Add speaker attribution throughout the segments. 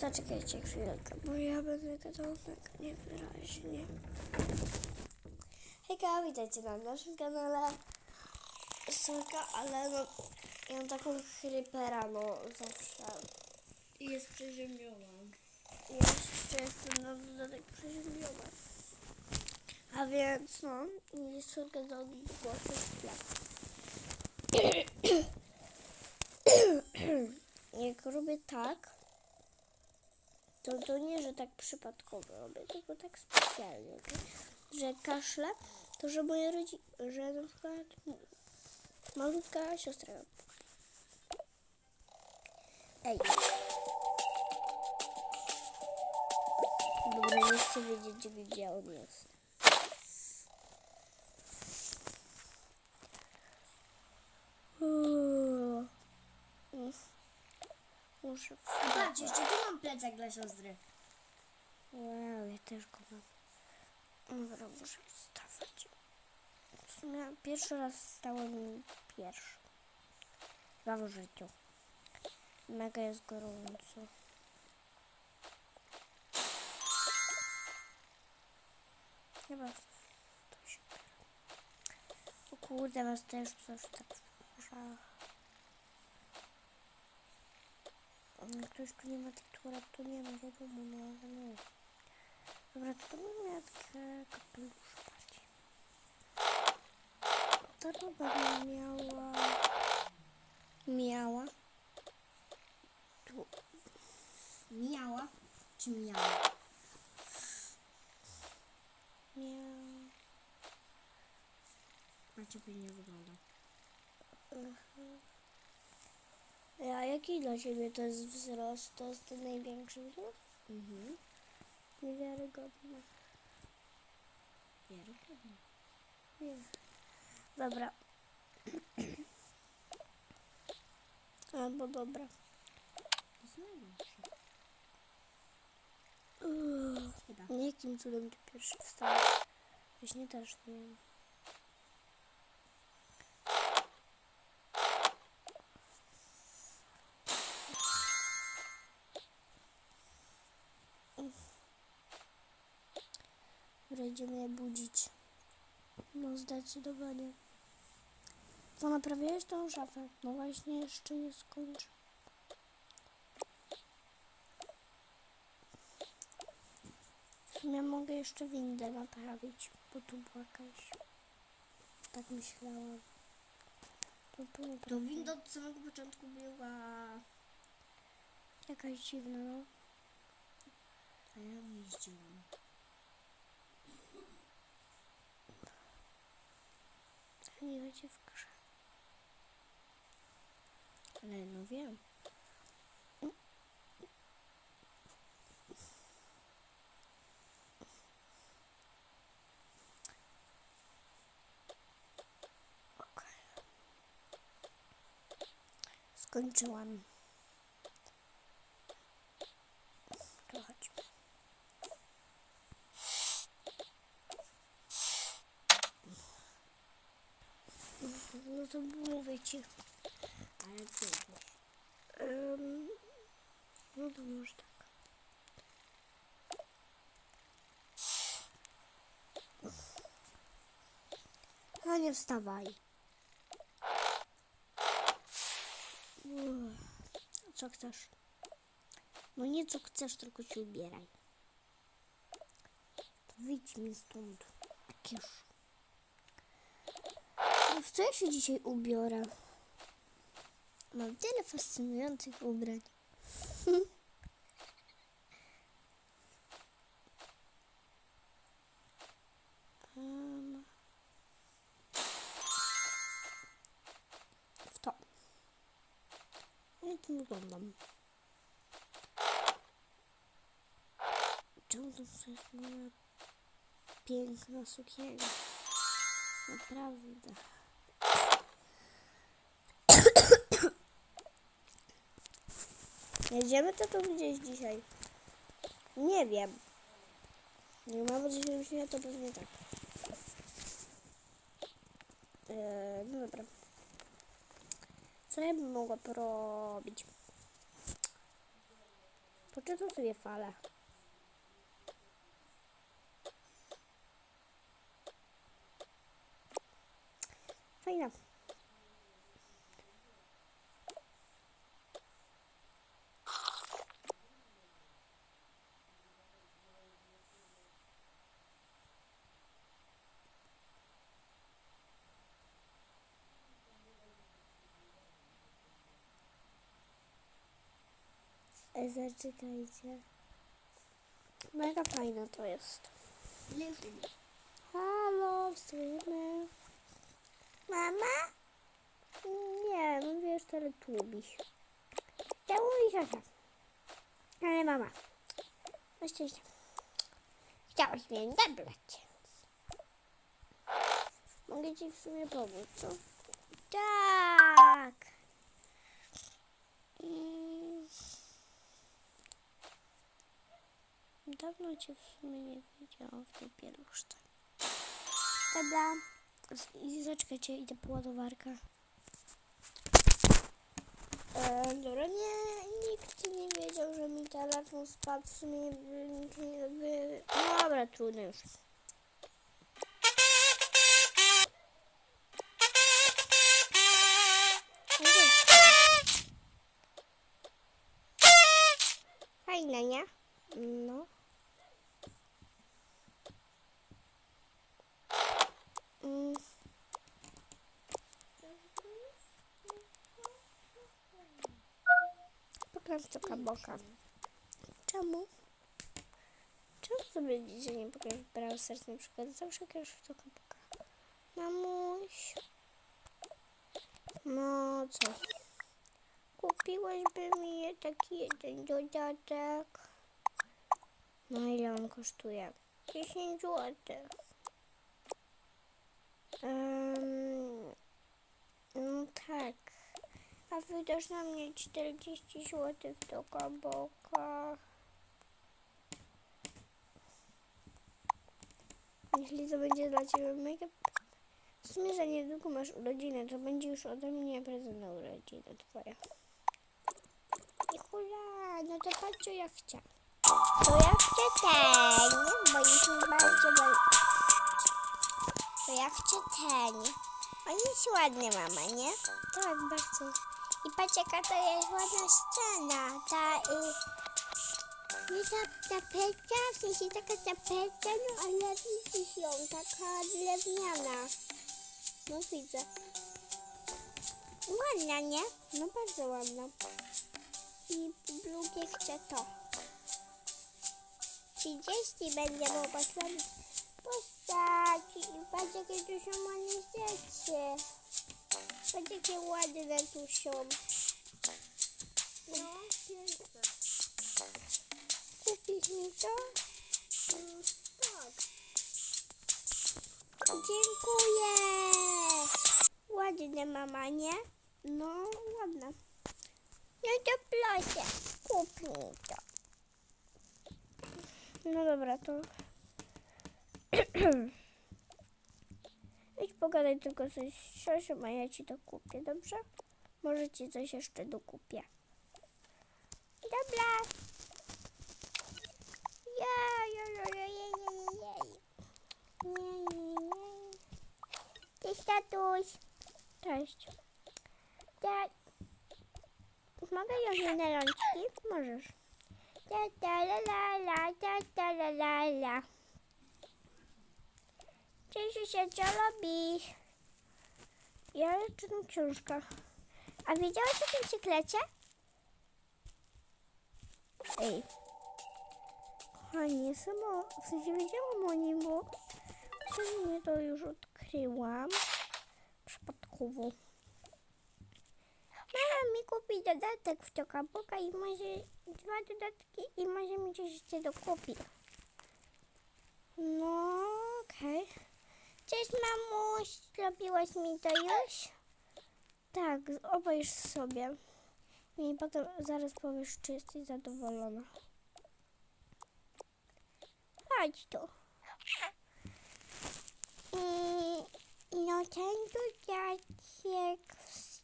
Speaker 1: Zaczekajcie chwilkę, bo ja będę gadał tak niewyraźnie. Hejka, witajcie na naszym kanale. Sorka, ale no, ja mam taką chrypera, no zawsze.
Speaker 2: I jest przeziębiona.
Speaker 1: Jeszcze jestem na dodatek przeziębiona. A więc no, i sorka za głosy w tle. Jak robię tak, to, to nie, że tak przypadkowo robię, tylko tak specjalnie. Że kaszle, to że moja rodzina, że na przykład malutka siostra. Ej. Dobra, nie chcę wiedzieć, gdzie on jest. Uuu. Mm. Muszę
Speaker 2: Patrz, jeszcze tu mam plecak dla siostry.
Speaker 1: Wow, ja też go mam. Dobra, muszę wstawać. W sumie pierwszy raz wstałem pierwszy. Chyba w życiu. Mega jest gorąco. Chyba to się O kurde, was też coś tak Jak ktoś tu nie ma tekturek, to nie ma wiadomo, no ale no. Dobra, to bym miała takie kapelusze bardziej. Ta roba nie miała... Miała. Tu.
Speaker 2: Miała? Czy miała?
Speaker 1: Miała.
Speaker 2: A ciebie nie wygląda.
Speaker 1: A jaki dla Ciebie to jest wzrost? To jest ten największy wzrost?
Speaker 2: Mhm.
Speaker 1: Niewiarygodne.
Speaker 2: Wiarygodnie.
Speaker 1: Nie. Dobra. Albo dobra.
Speaker 2: To jest największy.
Speaker 1: Uuu.
Speaker 2: Chyba.
Speaker 1: Jakim cudem ty pierwszy wstałeś? Właśnie też nie wiem. Dobra, idziemy je budzić. No zdecydowanie. Co naprawiałeś tą szafę? No właśnie jeszcze nie skończę. Sumie mogę jeszcze windę naprawić, bo tu była jakaś... Tak myślałam. To, to,
Speaker 2: To winda od samego początku była...
Speaker 1: Jakaś dziwna, no.
Speaker 2: A ja nie jeździłam.
Speaker 1: Chodzi w grze.
Speaker 2: Ale no wiem.
Speaker 1: Skończyłam. To chodź. No to mówię ci.
Speaker 2: Ale co?
Speaker 1: Um, no to może tak. No nie wstawaj. Uff, Co chcesz? No nie co chcesz, tylko się ubieraj. To wyjdź mi stąd. Akież. W co ja się dzisiaj ubiorę? Mam tyle fascynujących ubrań. Em, w to. Jak wyglądam? Czemu to jest moja piękna sukienka? Naprawdę. Jedziemy to tu gdzieś dzisiaj. Nie wiem. Nie mam dzisiaj to pewnie tak. Eee, no dobra. Co ja bym mogła porobić? Poczytam sobie falę. Fajna. Zaczekajcie. Mega fajne to jest. Halo, wstajemy. Mama? Nie, no wiesz, teletubiś. Czemu mi tata? Ale mama. No szczęście. Chciałaś mnie zabrać. Mogę ci w sumie pomóc, co? Tak. Mm. Dawno cię w sumie nie widziałam w tej pieluszce. Dobra. I zaczekajcie, idę po ładowarkę. E, dobra, nie, nikt nie wiedział, że mi telefon spadł. W sumie nikt nie, by... Dobra, trudno już. Fajne, nie? No. Mm. To kaboka. Czemu? Czemu sobie dzisiaj nie pokażesz brał serc na przykład? Zawsze grasz w to kaboka. Mamuś. No co? Kupiłeś by mi taki jeden dodatek. No ile on kosztuje? 10 zł. Um, no tak. A wydasz na mnie 40 zł w do kaboka. Jeśli to będzie dla Ciebie mega... W sumie za niedługo masz urodziny, to będzie już ode mnie prezent urodziny Twoja. I hurra, no to patrz ja chciałam. To ja chcę ten, bo jest mi bardzo bardzo... To ja chcę ten. On jest ładny, mama, nie? Tak, bardzo. I patrz jaka to jest ładna scena. Ta, y, nie ta tapeta, w sensie taka tapeta, no ale widzisz ją, taka drewniana. No widzę. Ładna, nie? No bardzo ładna. I drugie chcę to. 30 będzie mogła zrobić postaci i patrz jakie są ładne rzeczy. Patrz jakie ładne tu są.
Speaker 2: No, piękne.
Speaker 1: Kupisz mi to?
Speaker 2: Mm, tak.
Speaker 1: Dziękuję. Ładne mama, nie? No, ładne. No to proszę, kup mi to. No dobra, to... Idź pogadaj tylko coś z siostrą, a ja ci to kupię, dobrze? Może ci coś jeszcze dokupię. Dobra. Ja, ja, ja, ja, ja, ja, ja, ja. Nie. Cześć, tatuś. Cześć. Ja... Mogę ją na rączki? Możesz. Ta, ta, la, la, la, ta, ta, la, la, la. Cześć, się co robisz? Ja czytam książkę. A wiedziałaś o tym sekrecie? Ej. Kochanie, samo, w sensie wiedziałam o nim, bo nie to już odkryłam przypadkowo. Mama mi kupi dodatek w Tokaboka i może dwa dodatki i może mi coś jeszcze dokupi. No, okej. Cześć mamuś, zrobiłaś mi to już? Tak, obejrz sobie. I potem zaraz powiesz, czy jesteś zadowolona. Chodź tu. Mm, No ten dodatek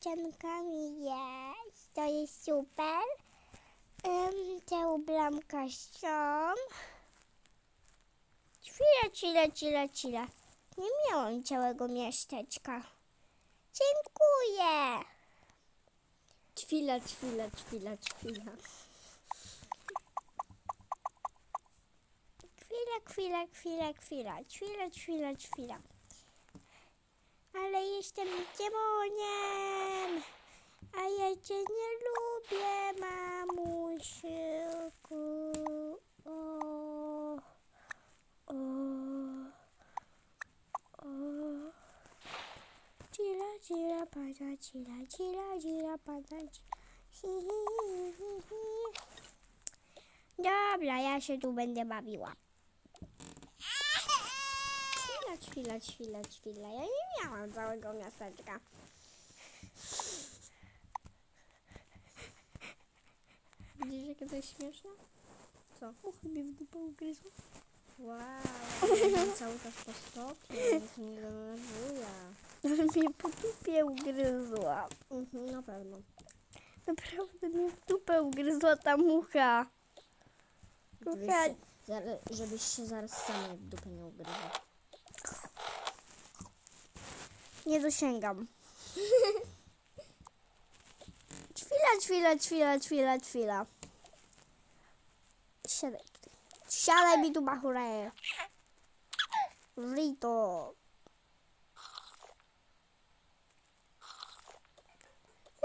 Speaker 1: ściankami jest. To jest super. Um, te ubramka są. Chwila, chwila, chwila, chwila. Nie miałam całego miasteczka. Dziękuję.
Speaker 2: Ćwila, ćwila, ćwila, ćwila.
Speaker 1: Chwila, chwila, chwila, chwila, chwila, chwila, chwila. Ale jestem demoniem, a ja cię nie lubię, mamusiku. O, o, o. Cila, cila, pana, cila, cila, cila, pana, cila. Hi, hi, hi, hi, hi. Dobra, ja się tu będę bawiła. Chwila, chwila, chwila, chwila. Ja nie miałam całego miasteczka.
Speaker 2: Widzisz, jakie to jest śmieszne? Co?
Speaker 1: Uch, mi w dupę ugryzło.
Speaker 2: Wow, cały czas po stopie, nic mnie nie denerwuje.
Speaker 1: Mnie po dupie ugryzła.
Speaker 2: Mhm, na pewno.
Speaker 1: Naprawdę mnie w dupę ugryzła ta mucha.
Speaker 2: Żebyś
Speaker 1: Mucha.
Speaker 2: się, zaraz, żebyś się zaraz sama w dupę nie ugryzła.
Speaker 1: Nie dosięgam. Chwila, chwila, chwila, chwila, chwila. Siadaj. Siadaj mi tu, bachurę. Rito.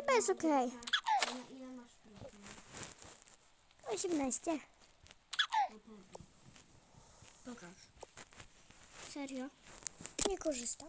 Speaker 1: Chyba jest okej.
Speaker 2: Ile masz
Speaker 1: 18.
Speaker 2: Pokaż.
Speaker 1: Serio? Nie korzystam.